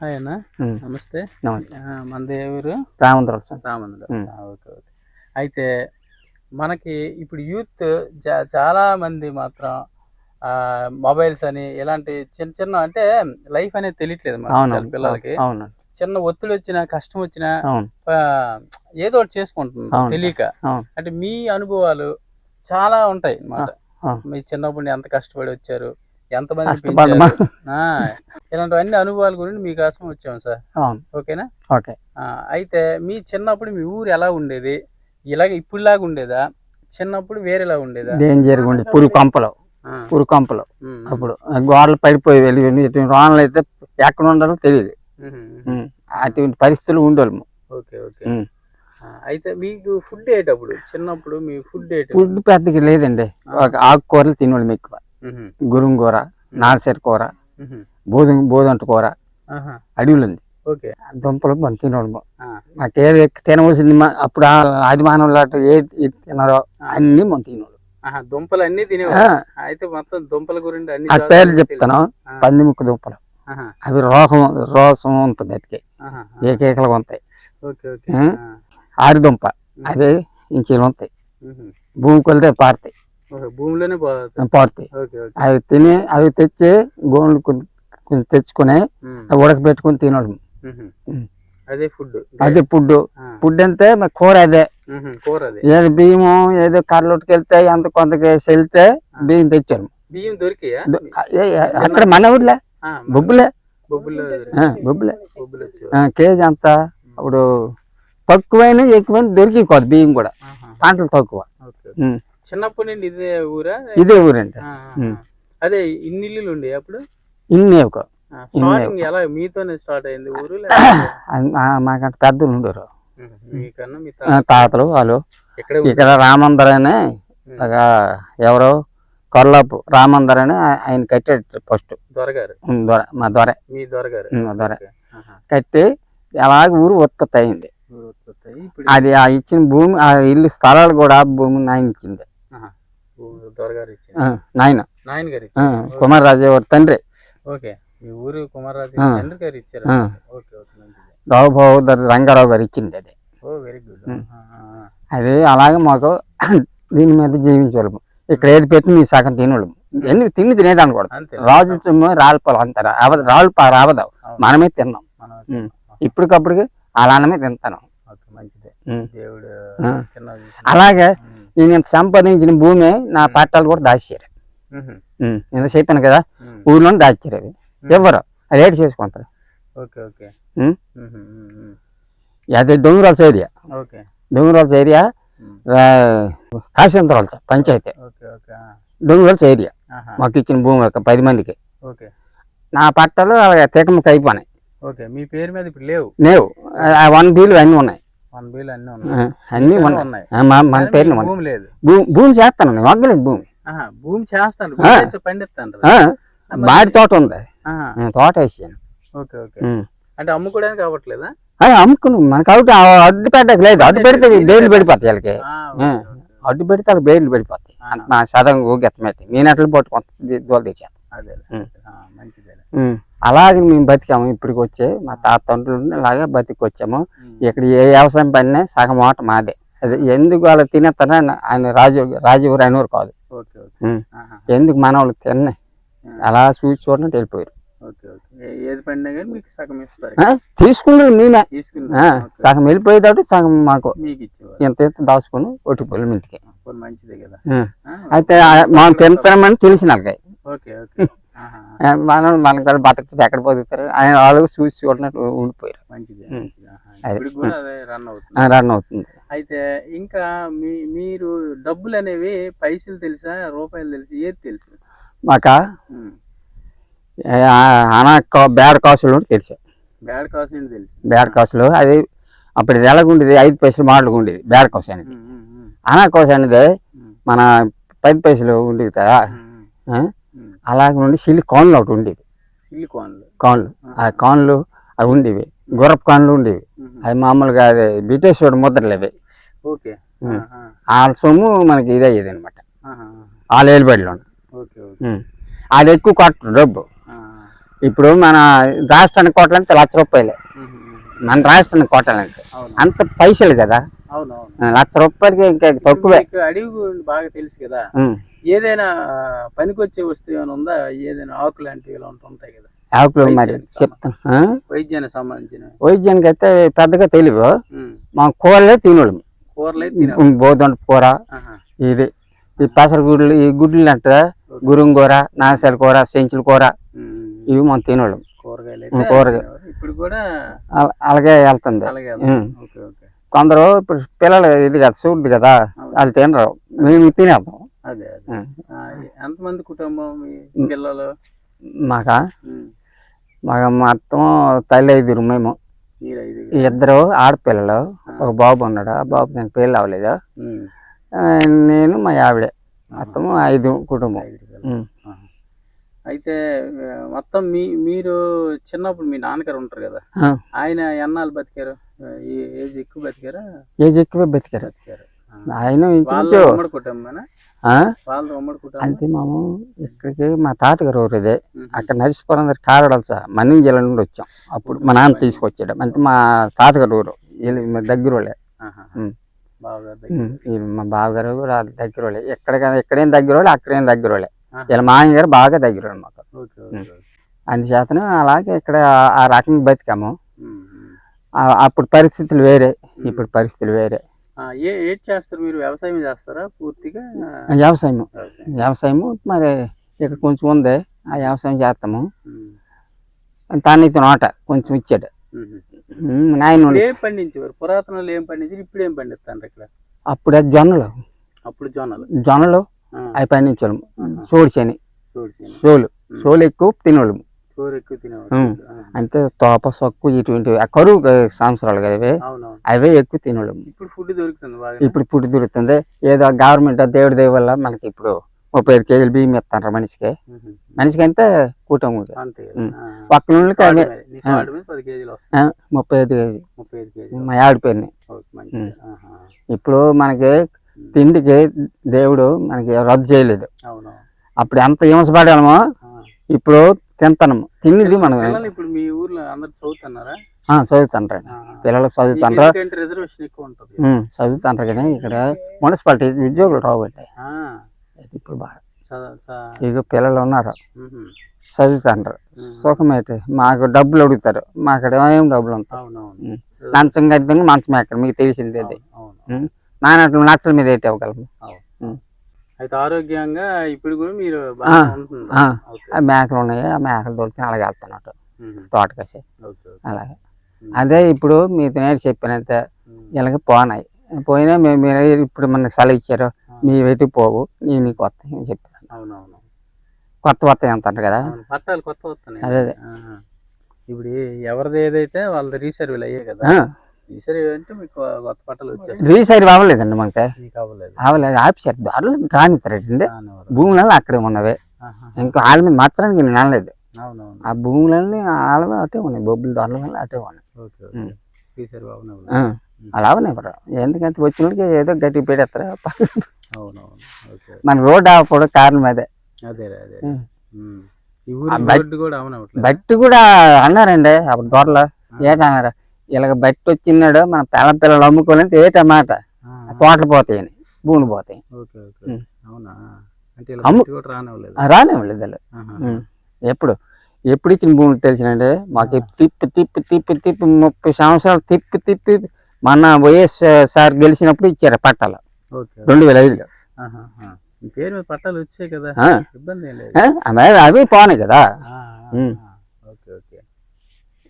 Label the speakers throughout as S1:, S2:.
S1: Hi అన్న. నమస్తే.
S2: నమస్తే.
S1: మనది ఎవరు
S2: రామంతరాలు సార్.
S1: రామందులో
S2: ఉమ్.
S1: Okay okay. అయితే మనకి ఇప్పుడు యూత్ చాలా మంది మాత్రం ఆ మొబైల్స్ అని ఇలాంటి చిన్న చిన్న అంటే లైఫ్ అనేది తెలియట్లేదు చాలా పిల్లలకి. చిన్న ఒత్తిడి వచ్చినా కష్టం వచ్చినా ఏదో ఒకటి
S2: అవును.
S1: తెలియక. అంటే మీ అనుభవాలు చాలా ఉంటాయి అన్నమాట. మీ చిన్నప్పుడు ఎంత కష్టపడి వచ్చారు? ఎంతమంది ఇలాంటివన్నీ అనుభవాల గురించి మీకోసం వచ్చాము సార్. ఓకేనా?
S2: ఓకే.
S1: అయితే మీ చిన్నప్పుడు మీ ఊరు ఎలా ఉండేది? ఇలాగ ఇప్పుడులాగా ఉండేదా? చిన్నప్పుడు వేరేలా ఉండేదా?
S2: డేంజర్ ఉండి పురు కంపలు.
S1: ఆ,
S2: పురు కంపలు. అప్పుడు గోడలు పడిపోయి వెళ్ళి రాన్లు అయితే ఎక్కడ ఉండాలో తెలియదు. అటువంటి పరిస్థితులు ఉండేవాళ్ళము
S1: ఓకే అయితే మీకు ఫుడ్ ఏటప్పుడు? చిన్నప్పుడు మీ ఫుడ్
S2: ఫుడ్ పెద్దగా లేదండి. ఆకుకూరలు తినేవాళ్ళం ఎక్కువ. గురుంగూర నాసరి కూర బోధం బోదంట కూర అడవులు ఉంది దుంపలు మనం తినేవాళ్ళము
S1: ఆ,
S2: మాకు ఏది ఎక్కువ తినవలసింది అప్పుడు ఆదిమానం లాంటి ఏది తిన్నారో అన్ని మనం
S1: ఆహా, దుంపలు అన్ని తినేవారు అయితే మొత్తం దుంపల గురించి అన్ని
S2: ఆ పేర్లు. చెప్తాను. పంది ముక్కు దుంపలు. అవి రోగం రోసం ఉంటుంది అటుకి
S1: ఆహా,
S2: ఏకేకలుగా ఉంటాయి. ఆరిదుంప. అదే ఇంచీలు ఉంటాయి. భూమి కొలితే పారుతాయి.
S1: భూమిలోనే
S2: పారుతాయి అవి తిని అవి తెచ్చి గోళ్ళు కొంచెం తెచ్చుకొని ఉడకబెట్టుకొని తినడం.
S1: అదే ఫుడ్.
S2: అదే ఫుడ్. ఫుడ్ అంటే మరి కూర అదే. ఏదో బియ్యము ఏదో కర్రలోకి వెళ్తే ఎంత కొంతకి వెళ్తే బియ్యం తెచ్చారు.
S1: బియ్యం
S2: ఏ- అక్కడ మన ఊర్లే. బొబ్బులే.
S1: బొబ్బులు.
S2: కేజీ అంత అప్పుడు తక్కువైన ఎక్కువైన దొరికి కాదు బియ్యం కూడా. పంటలు తక్కువ.
S1: చిన్నప్పటి నుండి ఇదే ఊరా?
S2: ఇదే ఊరండి.
S1: అదే ఇన్ని ఇల్లులు ఉండే అప్పుడు?
S2: ఇన్ని ఒక.
S1: స్టార్టింగ్ ఎలా మీతోనే స్టార్ట్ అయింది ఊరు
S2: మా- మాకంటే పెద్దలు ఉండరు.
S1: మీ
S2: తాతలు వాళ్ళు. ఇక్కడ రామందర్ అని ఎవరో కొల్లాపు రామందర్ అని ఆయన కట్టాడు ఫస్ట్.
S1: దొరగారు.
S2: దొర మా దొర.
S1: మీ దొరగారు.
S2: ఉమ్, దొర. కట్టి అలాగ ఊరు ఉత్పత్తి అయింది. అది ఆ ఇచ్చిన భూమి ఆ ఇల్లు స్థలాలు కూడా ఆ భూమి నాయన ఇచ్చింది. ఆ, నాయన.
S1: నాయన గారు ఇచ్చారు
S2: కుమారరాజు ఎవరి? తండ్రి.
S1: ఓకే. మీ ఊరు కుమారరాజు
S2: ఆ.
S1: తండ్రి గారు ఇచ్చారు. ఓకే ఓకే మంచిది.
S2: రావుబాబు రంగారావు గారు ఇచ్చింది అది.
S1: Oh very good.
S2: అది అలాగే మాకు దీని మీద జీవించగలము ఇక్కడ ఏది పెట్టి మీ సగం తినడం ఎందుకు తిండి తినేదాన్ని కూడా రాజు సొమ్ము రాళ్ళపాలు అంటారు అవదు రాళ్ళు పాలు రావదు. మనమే తిన్నాం. ఇప్పటికప్పటికి అలానమే తింటాను.
S1: మంచిదే. దేవుడు
S2: ఆ. అలాగే నేను సంపాదించిన భూమి నా పట్టాలు కూడా దాచారు. నేను చెప్పాను కదా ఊర్లో దాచారు అవి. ఎవరు అది ఏడు చేసుకుంటారు. అదే డొంగురాల్స్ ఏరియా.
S1: ఓకే.
S2: డొంగురాల్స్ ఏరియా
S1: ఉమ్.
S2: కాశీంతరాల్స్ పంచాయతీ. డొంగురాల్స్ ఏరియా. మాకు ఇచ్చిన భూమి ఒక పది మందికి.
S1: ఓకే.
S2: నా పట్టాలు తెకముకి అయిపోయినాయి.
S1: ఓకే మీ పేరు మీద ఇప్పుడు లేవు?
S2: లేవు. వన్ బీలు అన్నీ ఉన్నాయి.
S1: అన్నీ ఉన్నాయి.
S2: మన ఉన్నాయి.
S1: భూమి
S2: చేస్తాను నేను వగ్గలేదు భూమి.
S1: భూమి చేస్తాను. పండిస్తాను
S2: బాడి తోట ఉంది. తోట వేసాను.
S1: Okay okay. అంటే అమ్ముకోవడానికి అవ్వట్లేదా?
S2: అమ్ముకున్నాం. మనకు అవుట్ అడ్డు పెట్టక లేదు. అడ్డు పెడితే బేర్లు పడిపోతాయి వాళ్ళకి. అడ్డు పెడితే వాళ్ళకి బేర్లు పడిపోతాయి. మా సదం ఊగెత్తమైతే నేను అట్లా పట్టుకుంటుంది దోలు తెచ్చాను
S1: అదే. మంచిదే.
S2: అలాగే మేము బతికాము. ఇప్పటికి వచ్చే మా తాత తండ్రులు అలాగే బతికి వచ్చాము ఇక్కడ ఏ వ్యవసాయం పడినా సగం ఓట మాదే. అది ఎందుకు వాళ్ళు తినేస్తారని ఆయన రాజు రాజువారు అనేవారు కాదు. ఎందుకు మన వాళ్ళు తిన్నాయి అలా చూసి చూడనట్టు వెళ్ళిపోయారు. తీసుకున్నాడు ఆ, సగం వెళ్ళిపోయేదాడు సగం మాకు ఎంత ఎంత దాచుకొని ఒట్టిపోయాం ఇంటికి.
S1: మంచిదే కదా.
S2: అయితే మనం తింటామని తెలిసిన వాళ్ళకి మనం మనకు కూడా బతుకుతుంది ఎక్కడ బతుకుతారు ఆయన వాళ్ళు చూసి చూడనట్టు ఉండిపోయారు.
S1: మంచిదే రన్ అవుతుంది.
S2: ఆ, రన్ అవుతుంది.
S1: అయితే ఇంకా మీ మీరు డబ్బులు అనేవి పైసలు తెలుసా రూపాయలు తెలుసు ఏది తెలుసు?
S2: మాకు. అనా బ్యాడ్ కాసులు తెలుసు.
S1: బ్యాడ్ ఏంటి తెలుసు?
S2: బ్యాడ్ కాసులు అది అప్పుడు ఇది ఎలాగుండేది? ఐదు పైసలు మోడల్గా ఉండేది బ్యాడ్ కాసు అనేది. అనా కాసు అనేది మన పది పైసలు ఉండేది కదా. అలాగే నుండి సిల్లి కాన్లు ఒకటి ఉండేది
S1: సిలికాన్లు
S2: కాన్లు. ఆ. కాన్లు అవి ఉండేవి. గుర్రపు కాన్లు ఉండేవి. అవి మామూలుగా అది బ్రిటిష్ వాడు ముద్రలు అవి
S1: ఓకే
S2: వాళ్ళ సొమ్ము మనకి ఇదే అయ్యేది అనమాట
S1: ఓకే ఓకే.
S2: అది ఎక్కువ కొట్టరు డబ్బు.
S1: ఆ,
S2: ఇప్పుడు మన రాష్ట్రానికి కొట్టాలంటే లక్ష రూపాయలే. మన రాష్ట్రానికి కొట్టాలంటే. అంత పైసలు కదా. ఆ, లక్ష రూపాయలకి ఇంకా తక్కువే.
S1: అడవి బాగా తెలుసు కదా. ఏదైనా పనికొచ్చే వస్తువు ఏమైనా ఉందా? ఏదైనా ఆకు లాంటివి ఇలా ఉంటూ ఉంటాయి కదా.
S2: ఆకులు మరి చెప్తాను?
S1: వైద్యానికి సంబంధించిన.
S2: వైద్యానికి అయితే పెద్దగా తెలియదు. మా కూరలే తినోళ్ళం
S1: కూరలు
S2: బోధంట కూర. ఇది. ఈ పెసర గుడ్లు ఈ గుడ్లు అంటే గురుం కూర నాగసాల కూర సెంచుల కూర. ఇవి మనం తినోళ్ళం
S1: కూరగాయలు
S2: ఉమ్,
S1: అయితే
S2: కూరగాయ.
S1: తినేవారు. ఇప్పుడు కూడా
S2: అల- అలాగే వెళ్తుంది. కొందరు ఇప్పుడు పిల్లలు ఇది కదా చూడదు కదా వాళ్ళు తినరు. మేము తినేద్దాం
S1: అదే ఎంతమంది కుటుంబం పిల్లలు?
S2: మాకా. మాకు మొత్తం తల్లి ఐదుగురు మేము. ఇద్దరు ఆడపిల్లలు. ఒక బాబు ఉన్నాడు. ఆ బాబు నాకు పెళ్ళి అవ్వలేదు. నేను మా ఆవిడే. మొత్తం ఐదు కుటుంబం.
S1: అయితే మొత్తం మీ మీరు చిన్నప్పుడు మీ నాన్నగారు ఉంటారు కదా. ఆయన ఎన్నాళ్ళు బతికారు? ఏజ్ ఎక్కువ బతికారా?
S2: ఏజ్ ఎక్కువ బతికారు.
S1: బతికారు.
S2: ఆయన ఇంచుమించు అంటే మేము ఇక్కడికి మా తాతగారు ఊరు ఇదే. అక్కడ నర్సిపురం దగ్గర కారడాలు సార్ మన్యం జిల్లా నుండి వచ్చాం. అప్పుడు మా నాన్న తీసుకొచ్చాడు. అంటే మా తాతగారు ఊరు. వీళ్ళు మా దగ్గర వాళ్ళే. మా బావగారు కూడా దగ్గర వాళ్ళే. ఎక్కడ ఎక్కడేం దగ్గర వాళ్ళే అక్కడేం దగ్గర వాళ్ళే. వీళ్ళ మామయ్య గారు బాగా దగ్గర వాళ్ళు మాకు. అందుచేతను అలాగే ఇక్కడ ఆ- రకంగా బతికాము. అప్పుడు పరిస్థితులు వేరే. ఇప్పుడు పరిస్థితులు వేరే.
S1: ఏ ఏం చేస్తారు మీరు? వ్యవసాయం చేస్తారా పూర్తిగా?
S2: వ్యవసాయం
S1: వ్యవసాయం.
S2: వ్యవసాయము మరి ఇక్కడ కొంచెం ఉంది. ఆ వ్యవసాయం చేస్తాము. తానైతే నోట కొంచెం ఇచ్చాడు. నాయన
S1: ఏం పండించేవారు? పురాతనలో ఏం పండించారు? ఇప్పుడు ఏం పండిస్తారు ఇక్కడ?
S2: అప్పుడే జొన్నలు.
S1: అప్పుడు జొన్నలు.
S2: జొన్నలు అవి పండించాము సోడి శని
S1: చూడు
S2: సోలు. సోలు ఎక్కువ తినోళ్ళము అంతే తోప సొక్కు ఇటువంటివి. కరువు సంవత్సరాలు కదా ఇవి? అవే ఎక్కువ తినోళ్ళము
S1: ఇప్పుడు ఫుడ్ దొరుకుతుంది
S2: ఇప్పుడు పుట్టి దొరుకుతుంది. ఏదో గవర్నమెంట్ దేవుడి దయ వల్ల మనకి ఇప్పుడు ముప్పై ఐదు కేజీలు బియ్యం ఇస్తాను మనిషికి. మనిషికి అంతే కుటుంబం
S1: అంతే కదా.
S2: ఉం.
S1: ఆ.
S2: పక్కన వాళ్ళకి
S1: కార్డు
S2: అవే.
S1: మీద, నీ కార్డు మీద పది కేజీలు వస్తాయి.
S2: ఆ, ముప్పై ఐదు కేజీ మా ఆడిపోయినాయి. ఇప్పుడు మనకి తిండికి దేవుడు మనకి రద్దు చేయలేదు. అప్పుడు ఎంత హింసపడామో. ఇప్పుడు తింటాము తిన్నది మనం
S1: ఇప్పుడు మీ ఊర్లో అందరు చదువుతున్నారా?
S2: చదువుతుంటారు. పిల్లలకు
S1: మీకు
S2: చదువుతుంటారు
S1: ఎందుకంటే రిజర్వేషన్ ఎక్కువ ఉంటుంది?
S2: చదువుతుంటారు కానీ ఇక్కడ మున్సిపాలిటీ ఉద్యోగులు రాబట్టి
S1: ఆ,
S2: ఇప్పుడు బాగా ఇక పిల్లలు ఉన్నారు. చదువుతుంటారు సుఖమైతే మాకు డబ్బులు అడుగుతారు. మా అక్కడ ఏం డబ్బులు ఉంటాయి. లంచం కడితే మంచం ఎక్కడ? మీకు తెలిసింది అది. నాన్నట్లు లక్షల మీద ఎట్టి
S1: అవును.
S2: ఉమ్.
S1: అయితే ఆరోగ్యంగా ఇప్పుడు కూడా మీరు
S2: మేకలు ఉన్నాయి ఆ మేకలు దొరికి అలాగే వెళ్తున్నట్టు
S1: మ్మ్.
S2: తోటకేసి. అలాగే. అదే ఇప్పుడు మీతో చెప్పినంత. ఇలాగ పోనాయి. పోయినా మేము మీరు ఇప్పుడు మనకు సెలవు ఇచ్చారు మీ వెటి పోవు నీ మీకు వస్తాయి అని చెప్పాను
S1: అవునవును.
S2: కొత్త వస్తాయి అంటారు కదా?
S1: పట్టాలు కొత్త వస్తున్నాయి
S2: అదే.
S1: ఇప్పుడు ఎవరిది ఏదైతే వాళ్ళది రీసర్వేలు అయ్యాయి కదా
S2: ఆ,
S1: రీసర్వే అంటే మీకు కొత్త పట్టాలు వచ్చేస్తాయి.
S2: రీసైడ్ అవ్వలేదండి మనకి
S1: మీకు. అవ్వలేదు
S2: అవ్వలేదు ఆఫీసర్ దారులు రానిస్తారండి. భూములలో అక్కడే ఉన్నవి. ఇంకా వాళ్ళ మీద మార్చడానికి నేను అనలేదు ఆ భూములన్నీ వాళ్ళ మీద అటే ఉన్నాయి. బొబ్బుల దారుల వల్ల అటే ఉన్నాయి. అలా ఉన్నాయి ఎందుకంటే వచ్చిన వాళ్ళకి ఏదో గట్టి
S1: ఓకే.
S2: మన రోడ్డు ఆపడం కారణం అదే. బట్టి కూడా అన్నారండి. అప్పుడు దొరలో. ఏటన్నారు? ఇలాగ బట్టి వచ్చినాడు మన పిల్ల పిల్లలు అమ్ముకోలేదు ఏటమాట తోటలు పోతాయని భూములు పోతాయి.
S1: రానివ్వలేదు.
S2: వాళ్ళు. ఎప్పుడు? ఎప్పుడు ఇచ్చిన భూములు తెలిసినండి మాకు తిప్పి తిప్పి తిప్పి తిప్పి ముప్పై సంవత్సరాలు తిప్పి తిప్పి మన వైఎస్ సార్ గెలిచినప్పుడు ఇచ్చారు పట్టాలు. రెండు వేల ఐదులో.
S1: పేరు మీద పట్టాలు వచ్చాయి కదా ఇబ్బంది
S2: అవి పోనాయి కదా.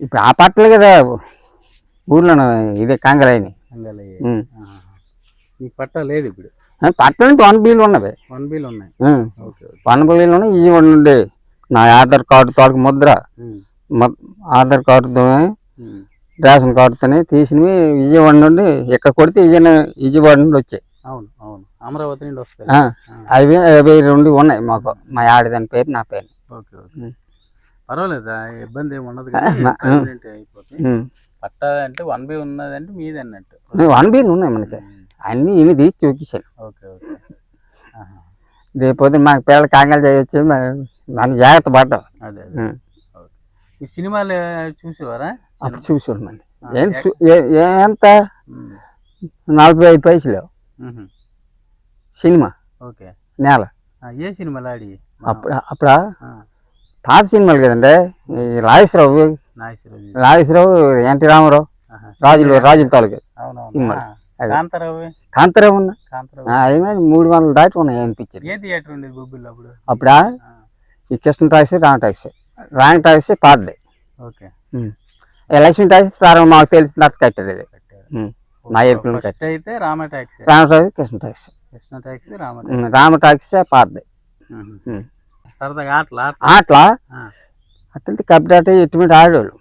S2: ఇప్పుడు ఆ పట్టలు కదా ఊర్లో ఇదే కంగలైన.
S1: మీకు పట్టా లేదు ఇప్పుడు.
S2: పట్టణం వన్ బిల్ ఉన్నవి
S1: వన్ బిల్ ఉన్నాయి.
S2: వన్ బిల్ ఉన్నాయి ఈ ఉండే. నా ఆధార్ కార్డు తోటకు ముద్ర. ఆధార్ కార్డుతో. రేషన్ కార్డుతోనే తీసినవి విజయవాడ నుండి ఇక్కడ కొడితే విజయ విజయవాడ నుండి వచ్చాయి.
S1: అవును అవును. అమరావతి నుండి వస్తాయి.
S2: అవి అవి రెండు ఉన్నాయి మాకు. మా ఆడదాని పేరు నా పేరు.
S1: Okay okay. పర్వాలేదు? ఇబ్బంది ఏమి ఉండదు అయిపోతుంది. పట్టా అంటే వన్ బి ఉన్నదంటే మీది అన్నట్టు.
S2: వన్ బిల్ ఉన్నాయి మనకి. అన్ని ఇన్ని తీసి చూపించాను.
S1: Okay okay.
S2: రేపు మాకు పిల్లలు కాంగాలు చేయొచ్చు మన జాగ్రత్త పడ్డాం.
S1: అదే ఈ సినిమాలు చూసేవారా?
S2: అప్పుడు చూసామండి ఎంత? నలభై ఐదు పైసలు. సినిమా.
S1: ఓకే.
S2: నేల.
S1: ఏ సినిమాలు ఆడి
S2: అప్పుడు అప్పుడు? పాత సినిమాలు కదండి. ఈ రాజేశ్వరరావు
S1: నాగేశ్వరరావు.
S2: ఎన్టీ రామారావు రాజులు రాజుల తాలూకా.
S1: కాంతారావు
S2: కాంతరావు ఉన్న. మూడు వందలు దాటి ఉన్నాయి అనిపించింది
S1: బొబ్బిల్లో అప్పుడు?
S2: ఈ Krishna taxi Rama taxi. Rama taxi పాతది. లక్ష్మీ టాక్సీ తరం మాకు తెలిసిన తర్వాత ఉమ్. మా
S1: అయితే Rama taxi
S2: Rama taxi Krishna taxi.
S1: Rama
S2: taxi. పాతది.
S1: సరదాగా ఆటలు ఆటలు.
S2: అట్లంటే కబడ్డీ ఆట ఎటువంటి ఆడేవాళ్ళు.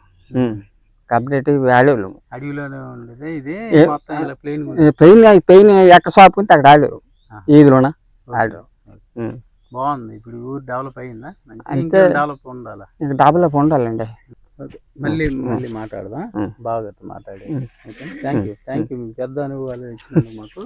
S2: కబడ్డీ ఆట ఇవి ఆడేవాళ్ళు
S1: అడవిలోనే ఉండేది. ఇది
S2: ఏ-
S1: మొత్తం ఇలా ప్లేన్
S2: ఈ పెయిన్ పెయిన్ ఎక్కడ షాపుకుంటే అక్కడ ఆడేవారు ఈదులోన ఆడు ఉమ్.
S1: బాగుంది. ఇప్పుడు ఊరు డెవలప్ అయిందా. ఇంకా డెవలప్ ఉండాలా?
S2: ఇంకా డబ్బులు ఉండాలండి.
S1: మళ్ళీ మళ్ళీ మాట్లాడదాం. బాగా మాట్లాడి థ్యాంక్ యూ థ్యాంక్ యూ పెద్ద అనుభవాలు ఇచ్చినందుకు మాకు